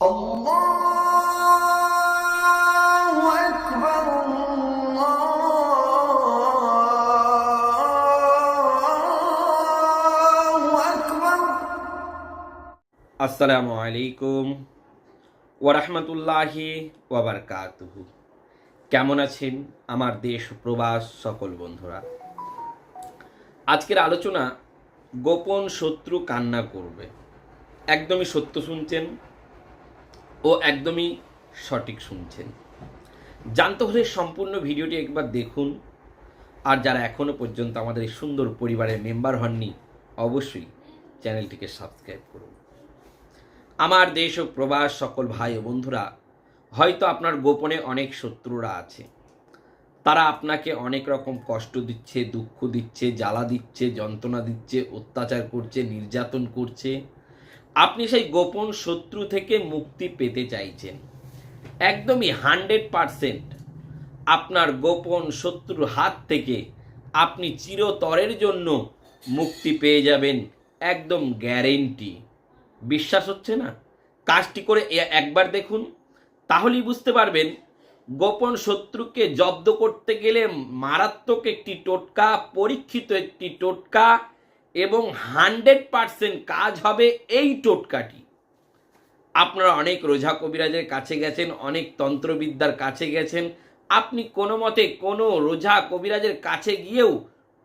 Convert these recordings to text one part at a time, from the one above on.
আসসালামু আলাইকুম ওরহমতুল্লাহি ওয়াবারকাতুহু কেমন আছেন আমার দেশ প্রবাস সকল বন্ধুরা? আজকের আলোচনা গোপন শত্রু কান্না করবে। একদমই সত্য শুনছেন ও একদমই সঠিক শুনছেন। জানতে হলে সম্পূর্ণ ভিডিওটি একবার দেখুন। আর যারা এখনও পর্যন্ত আমাদের এই সুন্দর পরিবারের মেম্বার হননি, অবশ্যই চ্যানেলটিকে সাবস্ক্রাইব করুন। আমার দেশ ও প্রবাস সকল ভাই ও বন্ধুরা, হয়তো আপনার গোপনে অনেক শত্রুরা আছে। তারা আপনাকে অনেক রকম কষ্ট দিচ্ছে, দুঃখ দিচ্ছে, জ্বালা দিচ্ছে, যন্ত্রণা দিচ্ছে, অত্যাচার করছে, নির্যাতন করছে। আপনি সেই গোপন শত্রু থেকে মুক্তি পেতে চাইছেন। একদমই হান্ড্রেড পারসেন্ট আপনার গোপন শত্রুর হাত থেকে আপনি চিরতরের জন্য মুক্তি পেয়ে যাবেন, একদম গ্যারেন্টি। বিশ্বাস হচ্ছে না? কাজটি করে একবার দেখুন, তাহলেই বুঝতে পারবেন, গোপন শত্রুকে জব্দ করতে গেলে মারাত্মক একটি টোটকা, পরীক্ষিত একটি টোটকা এবং হান্ড্রেড পারসেন্ট কাজ হবে এই টোটকাটি। আপনারা অনেক রোঝা কবিরাজের কাছে গেছেন, অনেক তন্ত্রবিদ্যার কাছে গেছেন। আপনি কোনো মতে কোনো রোঝা কবিরাজের কাছে গিয়েও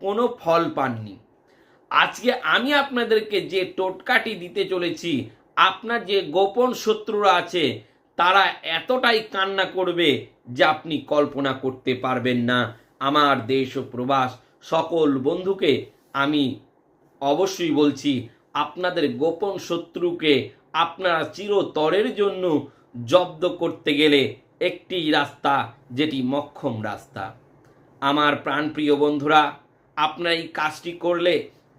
কোনো ফল পাননি। আজকে আমি আপনাদেরকে যে টোটকাটি দিতে চলেছি, আপনার যে গোপন শত্রুরা আছে, তারা এতটাই কান্না করবে যে আপনি কল্পনা করতে পারবেন না। আমার দেশ ও প্রবাস সকল বন্ধুকে আমি অবশ্যই বলছি, আপনাদের গোপন শত্রুকে আপনারা চিরতরের জন্য জব্দ করতে গেলে একটি রাস্তা, যেটি মক্ষম রাস্তা। আমার প্রাণপ্রিয় বন্ধুরা, আপনার এই কাজটি করলে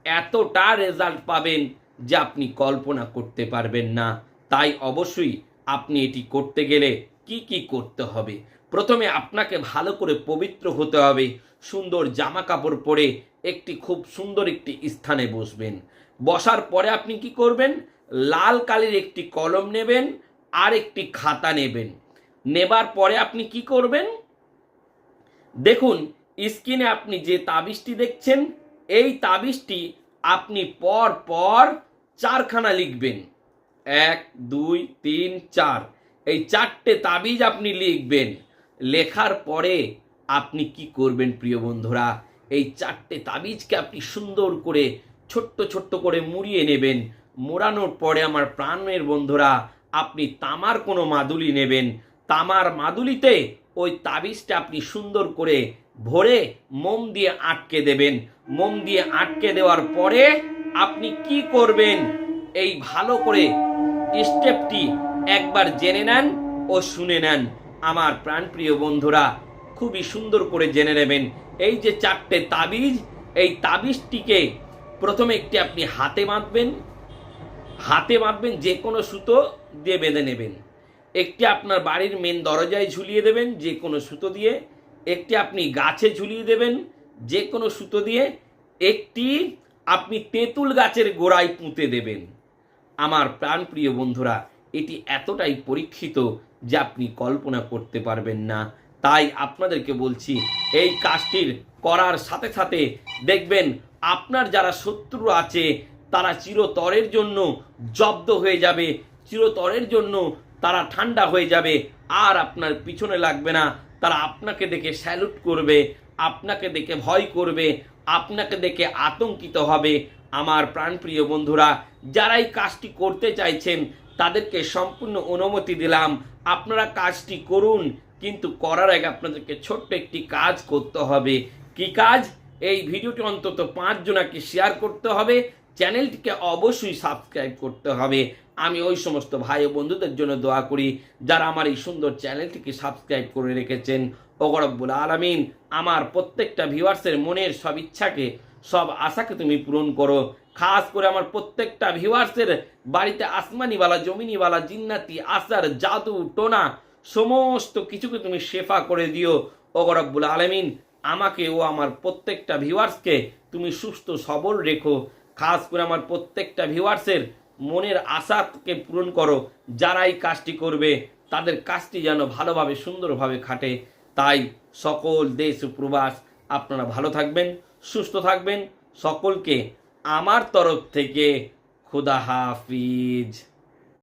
এতটা রেজাল্ট পাবেন যে আপনি কল্পনা করতে পারবেন না। তাই অবশ্যই আপনি এটি করতে গেলে কি কি করতে হবে? প্রথমে আপনাকে ভালো করে পবিত্র হতে হবে, সুন্দর জামা কাপড় পরে একটি খুব সুন্দর একটি স্থানে বসবেন। বসার পরে আপনি কি করবেন? লাল কালির একটি কলম নেবেন আর একটি খাতা নেবেন। নেবার পরে আপনি কি করবেন? দেখুন, স্ক্রিনে আপনি যে তাবিজটি দেখছেন, এই তাবিজটি আপনি পর পর চারখানা লিখবেন। এক, দুই, তিন, চার। এই চারটে তাবিজ আপনি লিখবেন। লেখার পরে আপনি কি করবেন, প্রিয় বন্ধুরা? এই চারটে তাবিজকে আপনি সুন্দর করে, ছোট্ট ছোট্ট করে মুড়িয়ে নেবেন। মোড়ানোর পরে আমার প্রাণের বন্ধুরা, আপনি তামার কোনো মাদুলি নেবেন। তামার মাদুলিতে ওই তাবিজটা আপনি সুন্দর করে ভরে মোম দিয়ে আটকে দেবেন। মোম দিয়ে আটকে দেওয়ার পরে আপনি কি করবেন? এই ভালো করে স্টেপটি একবার জেনে নেন ও শুনে নেন। আমার প্রাণপ্রিয় বন্ধুরা, খুবই সুন্দর করে জেনে নেবেন। এই যে চারটে তাবিজ, এই তাবিজটিকে প্রথমে একটি আপনি হাতে বাঁধবেন। হাতে বাঁধবেন, যে কোনো সুতো দিয়ে বেঁধে নেবেন। একটি আপনার বাড়ির মেন দরজায় ঝুলিয়ে দেবেন, যে কোনো সুতো দিয়ে। একটি আপনি গাছে ঝুলিয়ে দেবেন, যে কোনো সুতো দিয়ে। একটি আপনি তেঁতুল গাছের গোড়ায় পুঁতে দেবেন। আমার প্রাণপ্রিয় বন্ধুরা, এটি এতটাই পরীক্ষিত যে আপনি কল্পনা করতে পারবেন না। তাই আপনাদেরকে বলছি, এই কাজটির করার সাথে সাথে দেখবেন আপনার যারা শত্রু আছে, তারা চিরতরের জন্য জব্দ হয়ে যাবে, চিরতরের জন্য তারা ঠান্ডা হয়ে যাবে, আর আপনার পিছনে লাগবে না। তারা আপনাকে দেখে স্যালুট করবে, আপনাকে দেখে ভয় করবে, আপনাকে দেখে আতঙ্কিত হবে। আমার প্রাণপ্রিয় বন্ধুরা, যারা এই কাজটি করতে চাইছেন, তাদেরকে সম্পূর্ণ অনুমতি দিলাম। আপনারা কাজটি করুন কিন্তু করার আগে আপনাদেরকে ছোট্ট একটি কাজ করতে হবে। কি কাজ? এই ভিডিওটি অন্তত পাঁচ জনাকে শেয়ার করতে হবে। চ্যানেলটিকে অবশ্যই সাবস্ক্রাইব করতে হবে। আমি ওই সমস্ত ভাই ও বন্ধুদের জন্য দোয়া করি, যারা আমার এই সুন্দর চ্যানেলটিকে সাবস্ক্রাইব করে রেখেছেন। ওগরব্বুল আলমিন, আমার প্রত্যেকটা ভিউয়ার্সের মনের সব ইচ্ছাকে, সব আশাকে তুমি পূরণ করো। খাস করে আমার প্রত্যেকটা ভিউয়ার্সের বাড়িতে আসমানিওয়ালা, জমিনিওয়ালা, জিন্নাতি, আসার জাদু, টোনা সমস্ত কিছুকে তুমি শেফা করে দিও ওগরব্বুল আলমিন। আমাকে ও আমার প্রত্যেকটা ভিউয়ার্সকে তুমি সুস্থ, সবল রেখো। খাস করে আমার প্রত্যেকটা ভিউয়ার্সের মনের আশাকে পূরণ করো। যারা এই কাজটি করবে, তাদের কাজটি যেন ভালোভাবে, সুন্দরভাবে খাটে। তাই সকল দেশ প্রবাস, আপনারা ভালো থাকবেন, সুস্থ থাকবেন। সকলকে আমার তরফ থেকে খুদা হাফিজ।